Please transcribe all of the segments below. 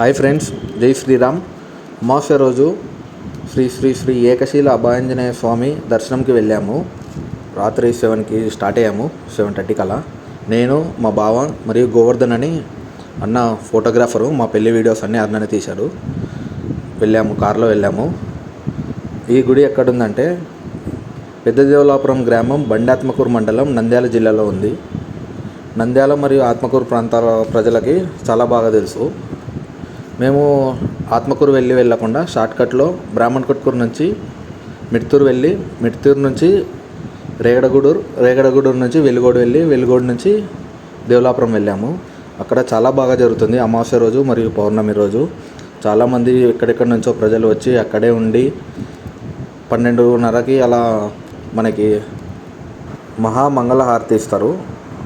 Hi friends జై శ్రీరామ్. అమావాస్య రోజు శ్రీ శ్రీ శ్రీ ఏకశీల అభయాంజనేయ స్వామి దర్శనంకి వెళ్ళాము. రాత్రి సెవెన్కి స్టార్ట్ అయ్యాము సెవెన్ థర్టీకి అలా నేను మా బావ మరియు గోవర్ధన్ అని అన్న ఫోటోగ్రాఫరు మా పెళ్ళి వీడియోస్ అన్నీ అన్ననే తీశాడు వెళ్ళాము కారులో వెళ్ళాము. ఈ గుడి ఎక్కడుందంటే పెద్ద దేవలాపురం గ్రామం బండాత్మకూరు మండలం నంద్యాల జిల్లాలో ఉంది. నంద్యాల మరియు ఆత్మకూరు ప్రాంతాల ప్రజలకి చాలా బాగా తెలుసు. మేము ఆత్మకూరు వెళ్ళి వెళ్ళకుండా షార్ట్కట్లో బ్రాహ్మణ్ కొట్కూరు నుంచి మిడ్తూరు వెళ్ళి మిడ్తూరు నుంచి రేగడగూడూరు రేగడగూడూరు నుంచి వెలుగోడు వెళ్ళి వెలుగోడు నుంచి దేవలాపురం వెళ్ళాము. అక్కడ చాలా బాగా జరుగుతుంది అమావాస్య రోజు మరియు పౌర్ణమి రోజు. చాలామంది ఎక్కడెక్కడి నుంచో ప్రజలు వచ్చి అక్కడే ఉండి పన్నెండున్నరకి అలా మనకి మహామంగళహారతి ఇస్తారు.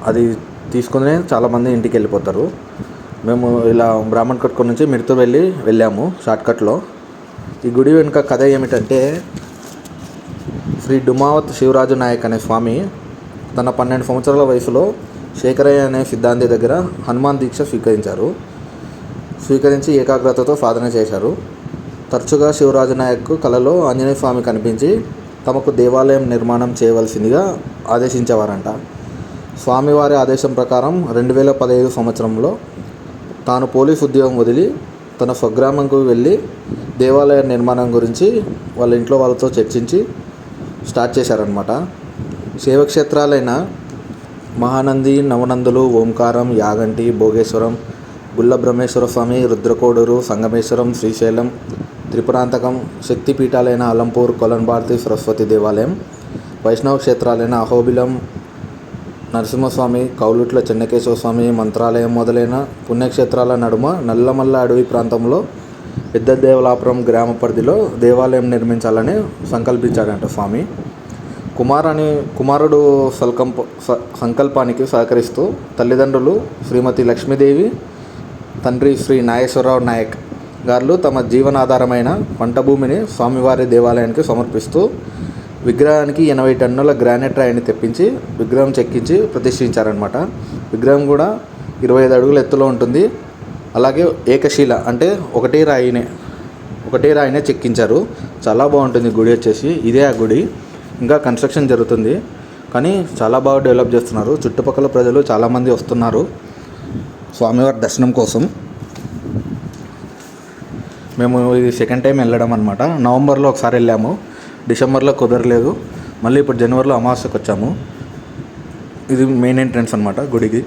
అది తీసుకునే చాలామంది ఇంటికి వెళ్ళిపోతారు మేము ఇలా బ్రాహ్మణ్ కట్కొని నుంచి మిడతూరు వెళ్ళి వెళ్ళాము షార్ట్కట్లో. ఈ గుడి వెనుక కథ ఏమిటంటే శ్రీ డుమావత్ శివరాజు నాయక్ అనే స్వామి తన పన్నెండు సంవత్సరాల వయసులో శేఖరయ్య అనే సిద్ధాంతి దగ్గర హనుమాన్ దీక్ష స్వీకరించారు. స్వీకరించి ఏకాగ్రతతో సాధన చేశారు. తరచుగా శివరాజు నాయక్ కలలో ఆంజనేయ స్వామి కనిపించి తమకు దేవాలయం నిర్మాణం చేయవలసిందిగా ఆదేశించేవారంట. స్వామివారి ఆదేశం ప్రకారం రెండు వేల పదహైదు సంవత్సరంలో తాను పోలీస్ ఉద్యోగం వదిలి తన స్వగ్రామంకు వెళ్ళి దేవాలయ నిర్మాణం గురించి వాళ్ళ ఇంట్లో వాళ్ళతో చర్చించి స్టార్ట్ చేశారనమాట శైవక్షేత్రాలైన మహానంది నవనందులు ఓంకారం యాగంటి భోగేశ్వరం గుల్ల బ్రహ్మేశ్వర స్వామి రుద్రకోడూరు సంగమేశ్వరం శ్రీశైలం త్రిపురాంతకం శక్తిపీఠాలైన అలంపూర్ కొలన్భారతి సరస్వతి దేవాలయం వైష్ణవ క్షేత్రాలైన అహోబిలం నరసింహస్వామి కౌలుట్ల చెన్నకేశ్వర స్వామి మంత్రాలయం మొదలైన పుణ్యక్షేత్రాల నడుమ నల్లమల్ల అడవి ప్రాంతంలో పెద్ద దేవలాపురం గ్రామ పరిధిలో దేవాలయం నిర్మించాలని సంకల్పించాడంట స్వామి. కుమార్ అని కుమారుడు సల్కంప స సంకల్పానికి సహకరిస్తూ తల్లిదండ్రులు శ్రీమతి లక్ష్మీదేవి తండ్రి శ్రీ నాగేశ్వరరావు నాయక్ గారు తమ జీవనాధారమైన పంట భూమిని స్వామివారి దేవాలయానికి సమర్పిస్తూ విగ్రహానికి ఎనభై టన్నుల గ్రానైట్ రాయిని తెప్పించి విగ్రహం చెక్కించి ప్రతిష్ఠించారనమాట విగ్రహం కూడా ఇరవై ఐదు అడుగుల ఎత్తులో ఉంటుంది. అలాగే ఏకశీల అంటే ఒకటే రాయినే ఒకటే రాయినే చెక్కించారు. చాలా బాగుంటుంది గుడి వచ్చేసి. ఇదే ఆ గుడి. ఇంకా కన్స్ట్రక్షన్ జరుగుతుంది. కానీ చాలా బాగా డెవలప్ చేస్తున్నారు. చుట్టుపక్కల ప్రజలు చాలామంది వస్తున్నారు. స్వామివారి దర్శనం కోసం. మేము ఇది సెకండ్ టైం వెళ్ళడం అనమాట నవంబర్లో ఒకసారి వెళ్ళాము. డిసెంబర్లో కుదరలేదు. మళ్ళీ ఇప్పుడు జనవరిలో అమావాస్యకు వచ్చాము. ఇది మెయిన్ ఎంట్రన్స్ అనమాట గుడికి.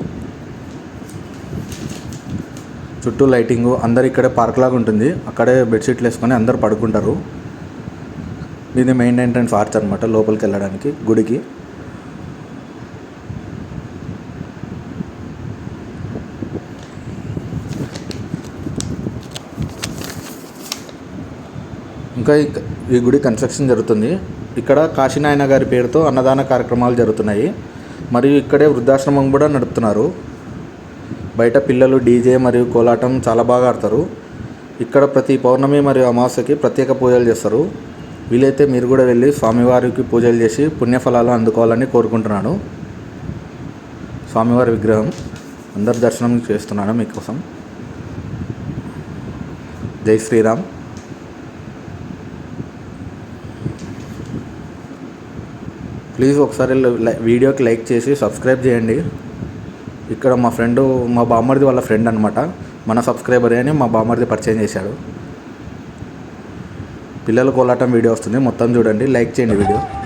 చుట్టూ లైటింగు అందరు ఇక్కడే పార్క్ లాగా ఉంటుంది. అక్కడే బెడ్షీట్లు వేసుకొని అందరు పడుకుంటారు. ఇది మెయిన్ ఎంట్రన్స్ ఆర్చ్ అనమాట లోపలికి వెళ్ళడానికి గుడికి. ఇంకా ఈ- ఈ గుడి కన్స్ట్రక్షన్ జరుగుతుంది. ఇక్కడ కాశీనాయన గారి పేరుతో అన్నదాన కార్యక్రమాలు జరుగుతున్నాయి. మరియు ఇక్కడే వృద్ధాశ్రమం కూడా నడుపుతున్నారు. బయట పిల్లలు డీజే మరియు కోలాటం చాలా బాగా ఆడతారు. ఇక్కడ ప్రతి పౌర్ణమి మరియు అమావాస్యకి ప్రత్యేక పూజలు చేస్తారు. వీలైతే మీరు కూడా వెళ్ళి స్వామివారికి పూజలు చేసి పుణ్యఫలాలు అందుకోవాలని కోరుకుంటున్నాను. స్వామివారి విగ్రహం అందరు దర్శనం చేస్తున్నాను మీకోసం. జై శ్రీరామ్. ప్లీజ్ ఒకసారి లై- వీడియోకి లైక్ చేసి సబ్స్క్రైబ్ చేయండి. ఇక్కడ మా ఫ్రెండ్ మా బామ్మర్ది వాళ్ళ ఫ్రెండ్ అనమాట మన సబ్స్క్రైబర్ అని మా బామ్మర్ది పరిచయం చేశాడు. పిల్లల కోలాటం వీడియో వస్తుంది. మొత్తం చూడండి. లైక్ చేయండి వీడియో.